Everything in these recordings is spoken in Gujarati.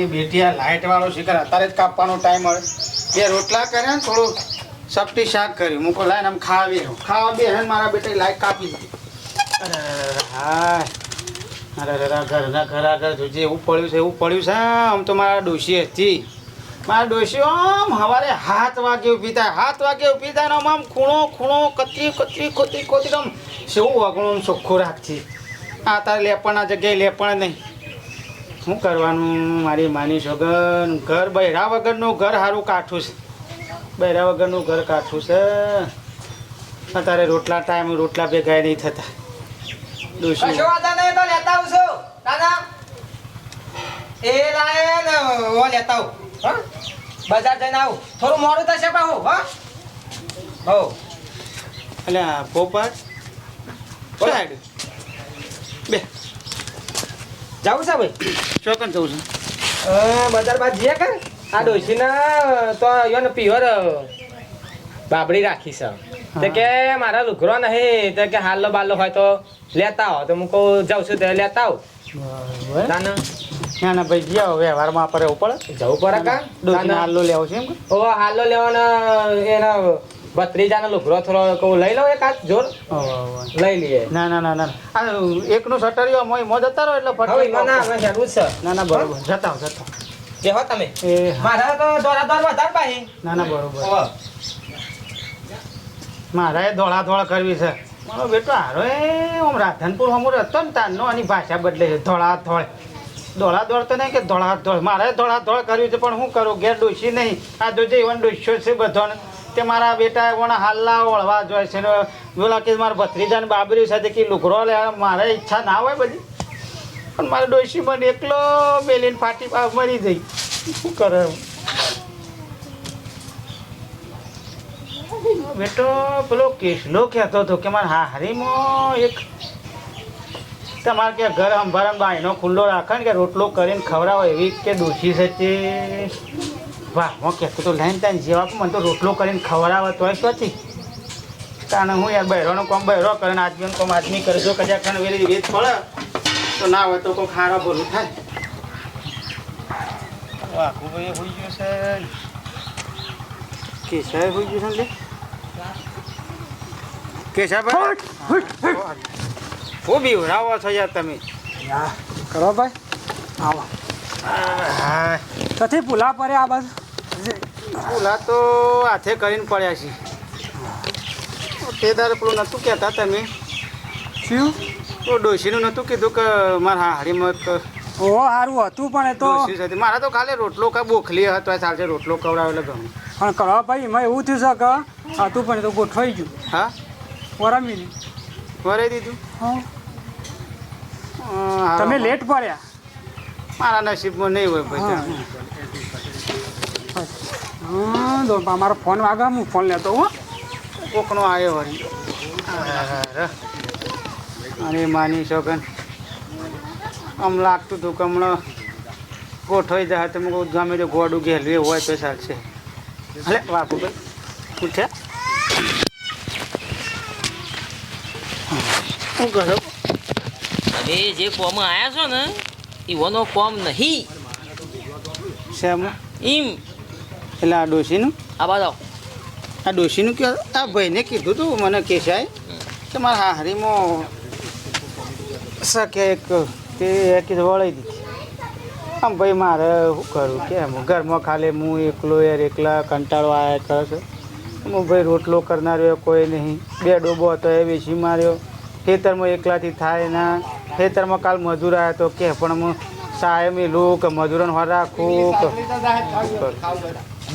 મારી બેટી આ લાઇટ વાળો શિખર અત્યારે જ કાપવાનો ટાઈમ હોય. બે રોટલા કર્યા ને થોડું સપટી શાક કર્યું. મૂકો લાઈન આમ ખાવા ખાવા બે હે મારા બેટા લાઈટ કાપી દીધી. અરે હા અરે અરે ઘરના ઘર આગળ જોજે એવું પડ્યું છે, એવું પડ્યું છે. આમ તો મારા ડોશી હતી. મારા ડોશી આમ હવારે હાથ વાગે ઊભી થાય. હાથ વાગે ઊભી થાય આમ આમ ખૂણો ખૂણો, કતરી કતરી, કોતરી કોતરી, આમ શું વગણું આમ ચોખ્ખું રાખતી આ તારે લેપણના જગ્યાએ લેપણ નહીં. શું કરવાનું? મારી માની છોગન ઘર બૈરા વગરનું ઘર સારું કાઠું છે. બૈરા વગરનું ઘર કાઠું છે. અત્યારે રોટલા ટાઈમ રોટલા ભેગા નહીં થતા. ડોશી. કશો વાંધો નહીં તો લેતા આવશો દાદા એ લાય ને ઓ લેતા આવું. હા? બજાર જઈને આવું. થોડું મોડું થશે બાહુ હા? આ પોપટ. બે. જાવું છે ભાઈ? ચોકન જવું છે? બજાર બાદ જઈએ કે? આ ડોશીના તો યોન ને પ્યોર બાબડી રાખી છે. તે કે મારા લુઘરો નહીં તે કે હાલો બાલો હોય તો લેતા આવો. તો હું કહું જાઉં છું તે લેતા આવું. ના ના ના ના ભાઈ ગયા વ્યવહારમાં આપણે પડે. જવું પડે કા? હાલો લેવો છે એમ ઓ હાલો લેવાનો એના ભત્રીજાનો લુગરો થોડો કહું લઈ લો એક હાથ જોર. લઈ લઈએ. ના ના ના ના આ એકનું સટરિયો મોય મોજ જતા રહો એટલે ફટ ના છે. ના ના બરોબર. હો. તમે. મારા તો દોરા દોર વધારે પાહી. ના ના બરોબર. ઓહ. મારે ધોળા ધોળ કરવી છે. મારો બેટો હારો એ આમ રાધનપુર હમુર હતો ને તારનો આની ભાષા બદલે છે ધોળા ધોળ. ધોળા ધોળ તો નહીં કે ધોળા ધોળ. મારે ધોળા ધોળ કરવી છે પણ હું કરું? ઘેર ડોસી નહીં. આ જોજે ઇવન ડોસ્યો છે બધાને. તે મારા બેટા કોણ હાલ્લા ઓળવા જોઈએ છે ને બોલા કે મારા ભત્રીજાને બાબરી સાથે કે લુકરો લે મારે ઈચ્છા ના હોય બધી. પણ મારે ડોસી મને એકલો બેલીને ફાટી મરી જઈ શું કરે બેટો પેલો કેસલો કહેતો હતો કે મારા હારીમાં એક તમારે કે ઘર અંભારણ બાયનો ખુલ્લો રાખે ને કે રોટલો કરીને ખવડાવો એવી કે દોષી છે વાહ હું કહેતો તો લાઈન ત્યાં જેવા મને તો રોટલો કરીને ખવડાવે તોય શોથી કારણ હું યાર બહેરોનો કોમ બહેરો કરે ને આદમીનો કોમ આદમી કરજો કદાચ ખાને વેરી વેચ પડે તો ના હોય તો કોઈ ખારા ભરું થાય. વાહ ભાઈ હોઈ ગયું છે. કેસાય હોઈ ગયું છે ને કેશાભાઈ હું બીવરાવો છો યાર તમે. કરો ભાઈ. આવો. હા. કથી પુલા પડે આ બાજુ? ઓલા તો હાથે કરીને પડ્યા છે. તે પેલું નહોતું કહેતા તમે. શું? તો ડોશીનું નહોતું કીધું કે મારા હાડીમાં એક ઓ સારું હતું પણ એ તો મારા તો ખાલી રોટલો કા બોખલી હતો ચાલશે રોટલો કવડાવે એટલે ગમે પણ કરવા ભાઈ એમાં એવું થયું છે કે હતું પણ એ તો ગોઠવાઈ ગયું. હા? વરામી વરાઈ દીધું? હા. તમે લેટ પડ્યા. મારા નસીબમાં નહીં હોય ભાઈ હા. તો મારો ફોન વાગે હું ફોન લેતો હો. કોકનો આવ્યો વળી. અરે, અને માની કે આમ લાગતું હતું કે હમણાં ગોઠવાઈ જાય તો મેં ગમે તે ગોડું ઘેલવી હોય તો ચાલશે. હલે વાપુ ભાઈ પૂછ્યા શું કરો? તમે જે કોમ આવ્યા છો ને એવાનો કોમ નહીં. શેમ? એમ એટલે આ ડોશીનું? આ બાજુ આ ડોશીનું કે આ ભાઈને કીધું હતું મને કેશાય કે મારા હારીમાં શકે એક તે કીધું વળી દીધી આમ ભાઈ મારે શું કરું કેમ ઘરમાં ખાલી હું એકલો યાર એકલા કંટાળો આવ્યા કરે છે. હું ભાઈ રોટલો કરનાર્યો કોઈ નહીં. બે ડોબો હતો એ વેચી માર્યો. ખેતરમાં એકલાથી થાય ના. ખેતરમાં કાલ મજૂર આવ્યા તો કે પણ હું સાહેબ મેલું કે મજૂરને રાખું?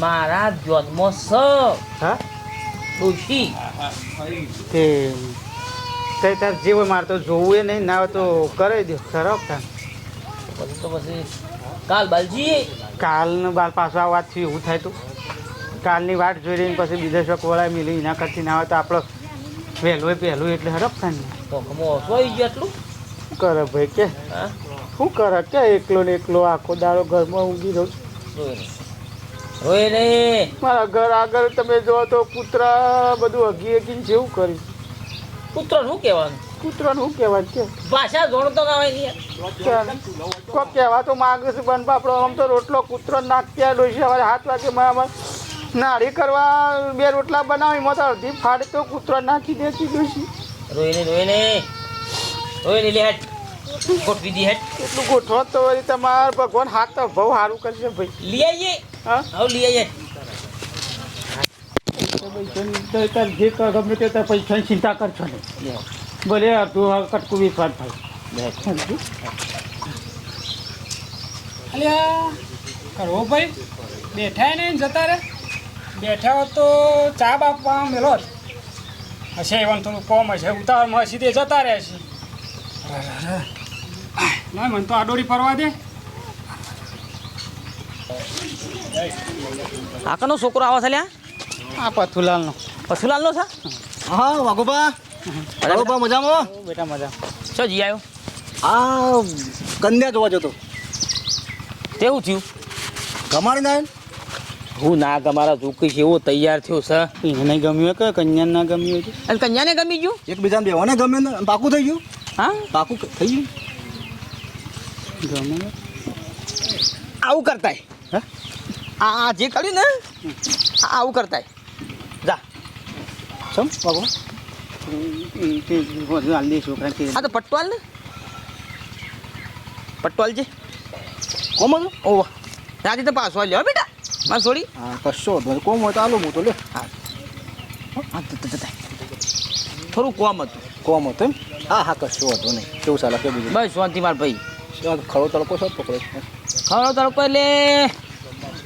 મારા જન્મ સ. હા? ડોશી તે તે તાર જે હોય મારે તો જોવું એ નહીં ના તો કરાવી દો ખરાબ થાય. પછી તો પછી કાલ બાલજી. કાલનું બાલ પાછું આ વાત થયું એવું થાય તો. કાલની વાટ જોઈ રહીને પછી બીજા શોખ વળાય મિલી એના કરતી ના હોય તો આપણે વહેલું પહેલું એટલે હરફ થાય ને. તો સોઈ ગયો એટલું? કરે ભાઈ કે શું કરે? કે એકલો ને એકલો આખો દાડો ઘરમાં ઊંઘી રહું રોય નહીં મારા ઘર આગળ તમે જો તો પુત્ર બધું હગી હગી જેવું કર્યું પુત્ર શું કહેવાનું? કૂતરાને શું કહેવાય કે? ભાષા ના હોય ને કોક કહેવા તો માંગે છે બન બાપડો આમ તો રોટલો કૂતરો નાખ્યા ડોસી સવારે હાથ વાગે મારા નાળી કરવા બે રોટલા બનાવી એમાં તો અડધી ફાડે તો કૂતરો નાખી દેતી ડોસી રોઈને રોઈને રોઈને લે હેટ ગોઠવી દી હેટ એટલું ગોઠવો તો તમાર ભગવાન હાથ તો બહુ સારું કરશે ભાઈ. લઈ આવીએ હા? લઈ આવીએ જે ગમે તે પૈસા પૈસાની ચિંતા કરશો ને ભલે તું કટકું વિશ્વાસ થાય. અલ્યા કરવો ભાઈ. બેઠા ને જતા રે બેઠા હોત તો ચા બાપવા મેલો. હશે એવન થોડું કોમ હશે. ઉતાવળમાં સીધે જતા રહે છે ના મને તો આડોડી ફરવા દે. આકાનો છોકરો આવા છે લ્યા? આ પથુલાલનો. પશુલાલનો છે? હા વાઘોબા વાઘોબા મજામાં? બેટા મજા. છો જી આવ્યો આ કન્યા જોવા જતો. તેવું થયું? ગમાડી ના? હું ના ગમારા છે એવો તૈયાર થયો છે. એને ગમ્યું કે કન્યાને ના ગમ્યું હતું અને કન્યાને ગમી ગયું? એકબીજાને બેવાને ગમે ને? પાકું થઈ ગયું? હા? પાકું થઈ ગયું? ગમે આવું કરતાય? આ આ જે કર્યું ને આવું કરતા જા. સમ દે છોકરા તો પટવાલ ને. પટવાલ છે કોમ હતું? ઓહ રાતે તો પાછો લ્યો બેટા. માં છોડી હા કશો કોમ હોય તો આલો હું તો લે. હા. હા. થોડું કોમ હતું. કોમ હતું એમ? હા હા કશો વાંધો નહીં. કેવું ચાલે? કે બીજું બસ શાંતિ માર ભાઈ. ખરો તડકો છો પકડે. ખરો તડકો એટલે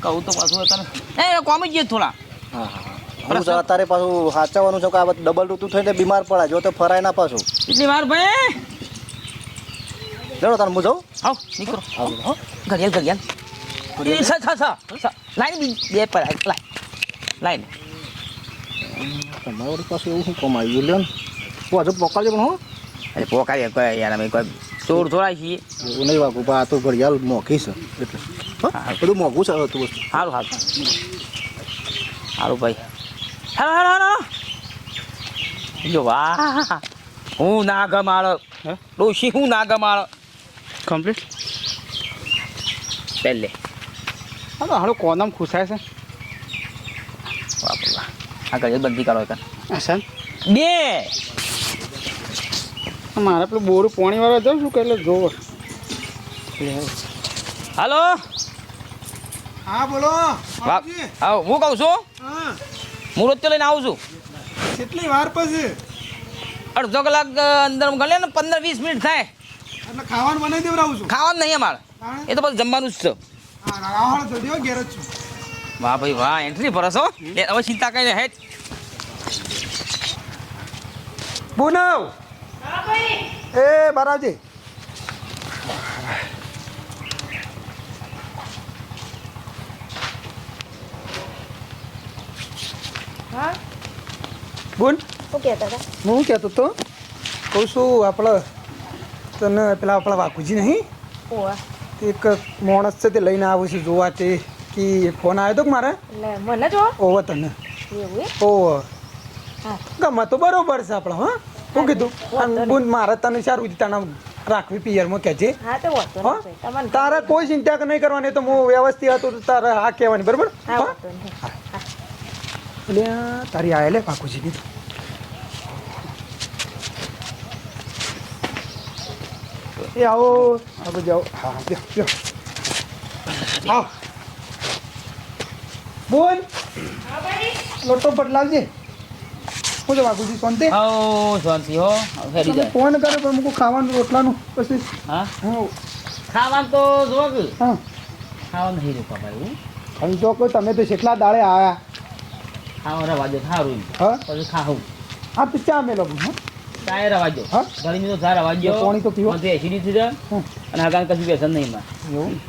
કહું તો પાછું અત્યારે એ કોમ જ થોડા. હા હા. હા જા- તારે પાછું સાચવવાનું છે કે આ ડબલ ઋતુ થઈને બીમાર પડાય. જો તો ફરાય ના પાછું. એટલી માર ભાઈ? લેડો તારે હું જાઉં? આવ નીકળો. હા હો ઘડિયાળ ઘડિયાળ. એ છ છ છ લાઈન બે પર લાઈન લાઈન. તમારે પાછું એવું શું કમાયું લ્યો ને. હજુ પકડજો પણ હો. અરે કોઈ યાર અમે કોઈ ચોર થોડા છીએ એવું નહીં વાગું પણ આ તો ઘડિયાળ મોંઘી છે. એટલે બધું મોંઘું છે હતું વસ્તુ. સારું સારું સારું ભાઈ. હાલો હાલો હાલો. જો વાહ. હું ના ગમાળ હે? ડોશી હું ના ગમાળ કમ્પ્લીટ પહેલે. હા હાલો કોનમ ખુશાય છે? બાપુ વાહ આ ઘડિયાળ બંધી કરો એક સર બે. મારે પેલું બોરું પોણી વાળા જાઉં છું કે એટલે જોવો. હાલો? હા બોલો હા હું કહું છું? હા. રોજ લઈને આવું છું. કેટલી વાર પછી? અડધો કલાક અંદર ગણે ને પંદર વીસ મિનિટ થાય. એટલે ખાવાનું બનાવી દેવડાવું છું. ખાવાનું નહીં અમારે. એ તો પછી જમવાનું જ છે. હા ઘેર જ છું. વાહ ભાઈ વાહ એન્ટ્રી ભરસો એ હવે ચિંતા કરીને હેઠ. પૂનવ એ બારાજી બુન શું કહેતા હતા? હું કહેતો તો કહું છું આપણે તને પેલા આપણા વાકુજી નહીં? એક માણસ છે તે લઈને આવું છું જોવા તે કે ફોન આવ્યો હતો કે મારે? મને જો. ઓવો તને. એવું ઓવો ગમે તો બરોબર છે આપણે હા. શું કીધું અને બુન મારે તને સારું તને રાખવી પિયરમાં કહેજે છે. તારા હા? કોઈ ચિંતા નહીં કરવાની તો હું વ્યવસ્થિત હતું તો તારે હા કહેવાની બરોબર? હા હા? હા. એટલે તારી આયા લે કાકુજી કીધું. એ આવો આવો. જાઓ હા હા લ્યો આવ બોલ. લોટો બદલાવજે. હું તો વાઘુજી શાંતિ? હો શાંતિ હો. ફેરી જાય. ફોન કર્યો પણ મૂકું ખાવાનું રોટલાનું પછી હા? હું ખાવાનું તો જો કે? હા. ખાવાનું નહીં રોકા ભાઈ હવે તો કહો તમે તો કેટલા દાડે આવ્યા ખાવા રવાજો સારું હા? પછી ખાવું. હા તો ચા મેલો હા. ચાય રવાજો હા? ગરમી તો ચા રવાજો તો પાણી તો પીવો. મને એસિડિટી છે હમ. અને કશું વ્યસન નહીં માં એવું?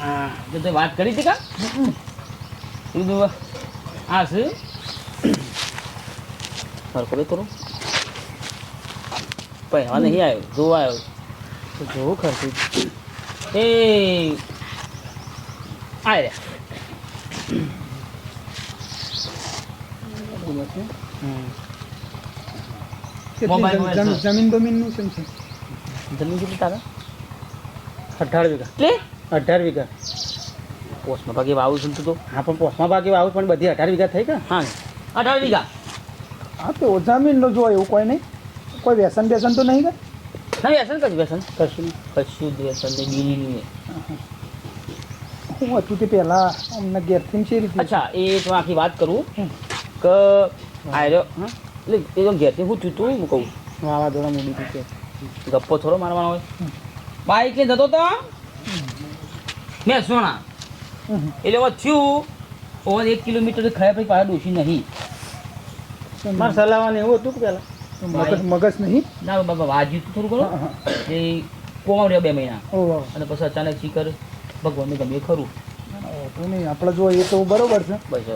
હા તો તે વાત કરી હતી કા? કીધું? આ છે? સરખો થોડું પહેવા નહીં આવ્યો જોવા આવ્યો તો જોવું ખર્ચું. એ આય રે. મોબાઈલ મોબાઈલ છે. જમીન બમીનનું શું છે? જમીન કેટલી તારા? અઢાર વીઘા. એટલે અઢાર વીઘા. પોસ્ટમાં ભાગે વાવું છું તું તો? હા પણ પોસ્ટમાં ભાગે વાવું પણ બધી અઢાર વીઘા થઈ ગયા હા અઢાર વીઘા. હા તો જમીનનો જો એવું કોઈ નહીં. કોઈ વ્યસન બેસન તો નહીં કે ના વ્યસન કશું વ્યસન? કશું કશું જ વ્યસન નહીં બીજી નહીં. હું હતું તે પહેલાં અમને ઘેરથી છે રીતે અચ્છા એ તો આખી વાત કરું. કે આયો હા એટલે એ તો ઘેરથી હું થયું તું હું કહું. વાવાઝોડા મૂડી હતી છે ગપ્પો થોડો મારવાનો હોય. બાઈક લઈને જતો તો? મેં સોના. એટલે હવે થયું ઓવર એક કિલોમીટર ખાયા પછી પાછા ડોસી નહીં. મારે સલાહવાનું એવું હતું કે પેલા? મગજ મગજ નહીં? ના બાબા વાજ્યું હતું થોડું ઘણું. એ કોમાં રહ્યો બે મહિના. ઓ અને પછી અચાનક શિખર ભગવાનને ગમે ખરું. નહીં. આપણે જો એ તો બરોબર છે. બસ.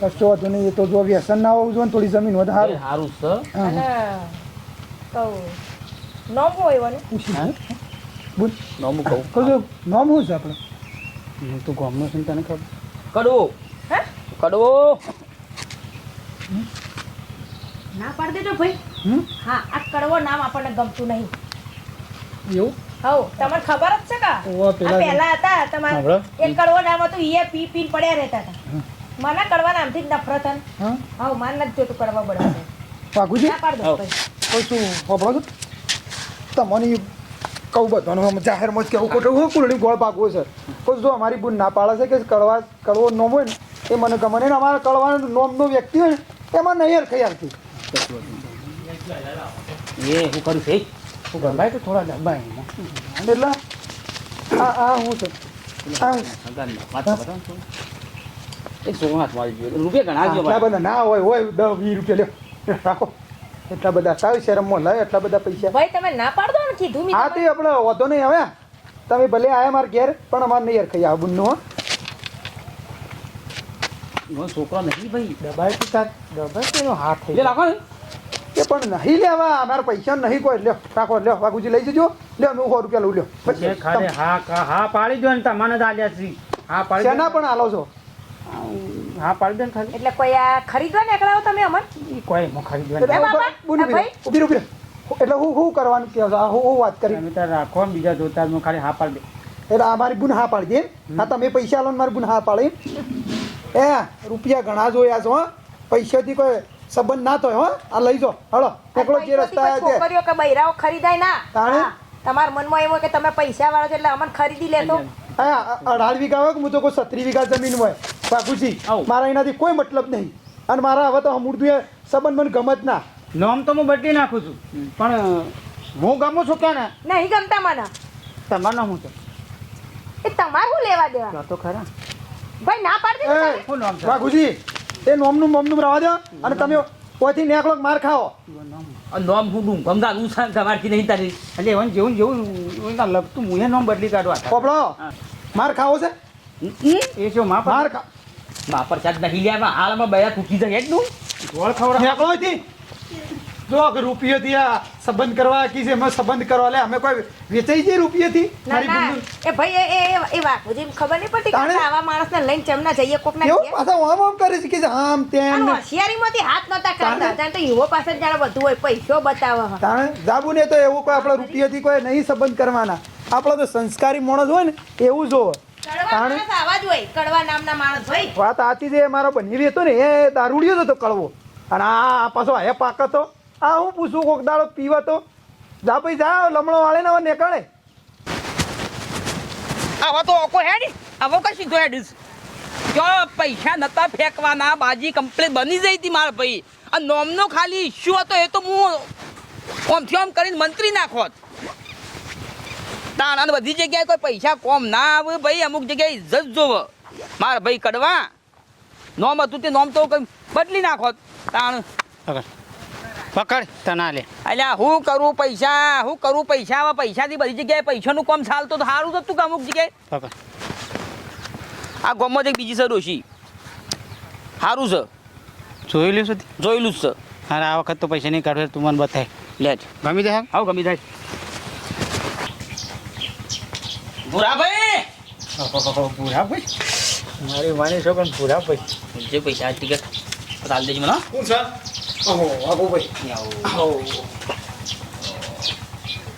કશો વાંધો નહીં. એ તો જો વ્યસન ના હોવું જોઈએ થોડી જમીન હોય સારું સારું છે. નોમું. કહું. નામ છે આપણે. હું તો ગામનો છું તને ખબર? કડવો. હે? કડવો. ના પાડ દેજો ભાઈ. હા આ કડવો નામ આપણને ગમતું નહીં. એવું? હવ તમને ખબર જ છે કા? આ પેલા પહેલા હતા તમારે. એક કડવો નામ હતું ઈએ પી પી પડ્યા રહેતા હતા. મને કડવા નામથી જ નફરત હતી. હા? હવ માન નથી જોતું કડવા બળવા. વાઘુજી ના પાડ દો ભાઈ. કોઈ શું હોભળો તમને કહું બધાનું જાહેરમાં જ કેવું ખોટું હું કુલડી ગોળ પાકવો છે કોઈ જો અમારી બુન ના પાડે છે કે કડવા કડવો નોમ હોય ને એ મને ગમે ને અમારા કડવાનો નોમનો વ્યક્તિ હોય ને એમાં નહીં હરખાઈ આવતી એ હું કરું છે હું ગરબાય તો થોડા ડબ્બા એટલે આ આ હું છે. રૂપિયા ઘણા ના હોય હોય દસ વીસ રૂપિયા લ્યો. રાખો. એટલા બધા સાવ શરમમાં લાવે એટલા બધા પૈસા. ભાઈ તમે ના પાડો ને કીધું મેં હા તે આપણે વાંધો નહીં હવે. તમે ભલે આયા મારા ઘેર પણ અમારે નહીં યાર આ બુનનું હો. એનો છોકરો નહીં ભાઈ. દબાય તો તાર દબાય તો એનો હાથ થઈ લે રાખો ને. એ પણ નહીં લેવા અમારા પૈસા નહીં કોઈ. લ્યો રાખો લ્યો વાઘુજી લઈ જજો. લ્યો હું સો રૂપિયા લઉં લ્યો. હા કા- હા પાડી દો ને તમને જ આલ્યા છે. હા પાડી શેના દો પણ આલો છો? હા પાડી દે ને ખાલી. એટલે કોઈ આ ખરીદવા નીકળાવો તમે અમર ઈ કોઈ એમાં ખરીદવા બાપા, ભાઈ? ઊભી રહો, એટલે હું હું કરવાનું કે આ હું હું વાત કરી. તમે તાર રાખો ને બીજા જોતા જ હું ખાલી હા પાડી દે. એટલે આ મારી બુન હા પાડી દે. હા તમે પૈસા લો ને મારી બુન હા પાડી. એ રૂપિયા ઘણા જોયા છો હો. પૈસાથી કોઈ સંબંધ ના થયો હો. આ લઈ જાઓ હળો એકલો જે રસ્તા છોકરીઓ કે બૈરાઓ ખરીદાય ના. તાણે? હા, તમારા મનમાં એવું હોય કે તમે પૈસા વાળો છો એટલે અમને ખરીદી લેતો. હા અઢાર વીઘા હોય કે હું તો કોઈ સત્રી વીઘા જમીન હોય. બાપુજી. મારા એનાથી કોઈ મતલબ નહીં. અને મારા હવે તો મૂળતું એ સંબંધ મને ગમત ના. નોમ તો હું બદલી નાખું છું. પણ હું ગમું છું કે ને નહીં ગમતા મને. તમારું હું શું છે? એ તમારે શું લેવા દેવા? તો ખરા. ભાઈ ના પાડી દે એ નોમ વાઘુજી એ નોમનું મોમનું રવા દો અને તમે ઓથી નેકળો માર ખાઓ. આ નોમ હું ડું ગમતા હું સાંજ તમારથી નહીં તારી. એટલે એવું જેવું જેવું એના લગતું હું એ નોમ બદલી કાઢવા પોપડો માર ખાવો છે? એ શું માર ખા બાપર સાત નહીં લ્યા હાલમાં બયા તૂટી જાય એટલું ગોળ ખવડાવ. નેકળો હતી જો કે રૂપિયોથી આ સંબંધ કરવા કી છે એમાં સંબંધ કરવા લે. અમે કોઈ વેચાઈ જઈએ રૂપિયો થી મારી એ ભાઈ એ એ એ બધી ખબર નહીં પડતી કે આવા માણસને લઈને ચમના જઈએ કોક ના એવું પાછા આમ આમ કરે છે કે આમ તેમ ને. હોશિયારીમાંથી હાથ નતા કરતા જાણ તો યુવો પાસે જ જાણે બધું હોય પૈસો બતાવે. તાણે? જાબુ ને તો એવું કોઈ આપણા રૂપિયાથી કોઈ નહીં સંબંધ કરવાના. આપણો તો સંસ્કારી માણસ હોય ને એવું જોવો વાત આતી છે મારો બની હતો ને એ દારૂડિયો હતો કડવો. અને આ પાછો હે પાક હતો. આ હું પૂછું કોક દાડો પીવા તો? જા ભાઈ જા લમણો વાળે ને નીકળે. આવા તો ઓકો હેડી આવો કઈ સીધો હેડીશ જો પૈસા નતા ફેંકવાના બાજી કમ્પ્લીટ બની જઈ હતી મારા ભાઈ. આ નોમનો ખાલી ઇસ્યુ હતો એ તો હું ઓમથી ઓમ કરીને મંત્રી નાખોત તાણ અને બધી જગ્યાએ કોઈ પૈસા કોમ ના આવે ભાઈ અમુક જગ્યાએ ઇજ્જત જોવે. મારા ભાઈ કડવા. નોમ હતું તે નોમ તો કઈ બદલી નાખો. તાણ. પકડ. તના લે. અલ્યા હું કરું પૈસા હું કરું પૈસા હવે પૈસાથી બધી જગ્યાએ પૈસાનું કોમ ચાલતો તો સારું તો તું કે અમુક જગ્યાએ? પકડ. આ ગોમમાં એક બીજી સર ડોશી સારું છે. જોયેલું છે જોયેલું જ છે. અરે આ વખત તો પૈસા નહીં કાઢવે તું મને બતાય. લે ગમી જાય હા ગમી થાય ભૂરાભાઈ! પૂરા ભાઈ મારી માની છો પણ પૂરા ભાઈ જે પૈસા ટિકિટ ચાલ દેજો મને હો. ઓહો વાઘુભાઈ. આવો.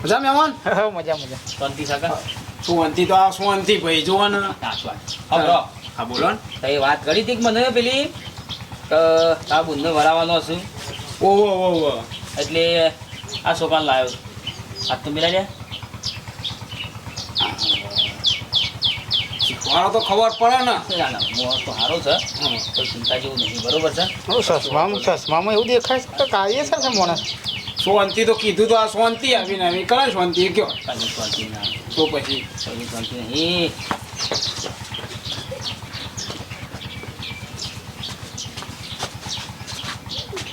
મજા મહેમાન? મજા મજા. શાંતિ સગા સુવંતી તો આ સુવંતી ભાઈ જુઓ ને. હા બોલો. ને. એ વાત કરી હતી કે મને પેલી આ બુંદને વરાવવાનો છું ઓહો ઓહો. એટલે આ સોપાન લાવ્યો. હાથ તો મિલાઈ લે. શીખવાડો તો ખબર પડે ને. ના ના તો સારો છે. કોઈ ચિંતા જેવું નહીં બરોબર છે? સસમામાં સસમામાં એવું દેખાય છે કે કાયદેસર છે મોણસ સોનતી તો કીધું તો આ શાંતિ આવીને આવી. કરે સોનતી કયો? કાંઈ શાંતિ ના તો પછી? કઈ શાંતિ નહીં.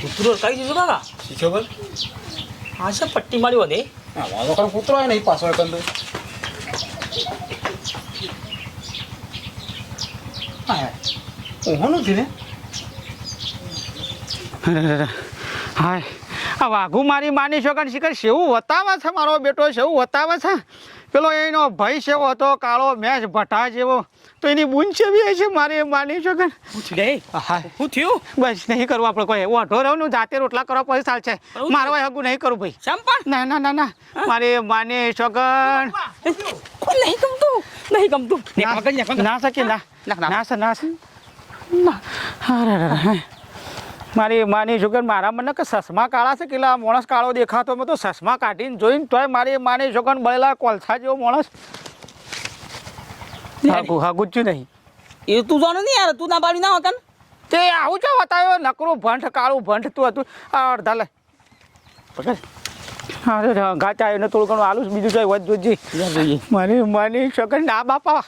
કૂતરો કઈ દીધું કાકા? શીખ્યો બોલ હા છે પટ્ટી મારી વધે હા વાંધો ખરો કૂતરો હોય નહીં પાછો એકંદ ઓહો છે ને હાય. આ વાઘુ મારી માની છોકરા શિખર શેવું વતાવે છે મારો બેટો શેવું વતાવે છે. પેલો એનો ભાઈ સેવો હતો, કાળો મેચ ભટ્ટા જેવો. તો એની બૂન ચેવી છે મારે માની છોકર હા હું. થયું? બસ નહીં કરવું આપણે કોઈ. ઓઢો રહું ને જાતે રોટલા કરવા પછી ચાલશે. મારવા હગું નહીં કરું ભાઈ. શેમ પણ? ના ના ના ના. મારે માની કોઈ નહીં ગમતું નહીં ગમતું. ને શકે ના ના, સર ના સર. ના. અરે, અરે. મારી માની જોગન મારા મને કે સસમા કાળા છે કેટલા માણસ કાળો દેખાતો મેં તો સસમા કાઢીને જોઈને તોય મારી માની જોગન બળેલા કોલસા જેવો માણસ. હાગુ જ નહીં. એ તું જાણે નહીં યાર તું ના પાડી ના હોકન તે આવું છે બતાવ્યો નકરું ભંઠ કાળું ભંઠ તું હતું. આ અડધા લે. અરે ઘાટ આવ્યો ને થોડું ઘણું આલું બીજું જોઈ વધ જોજી. મારી માની શકન ના બાપા.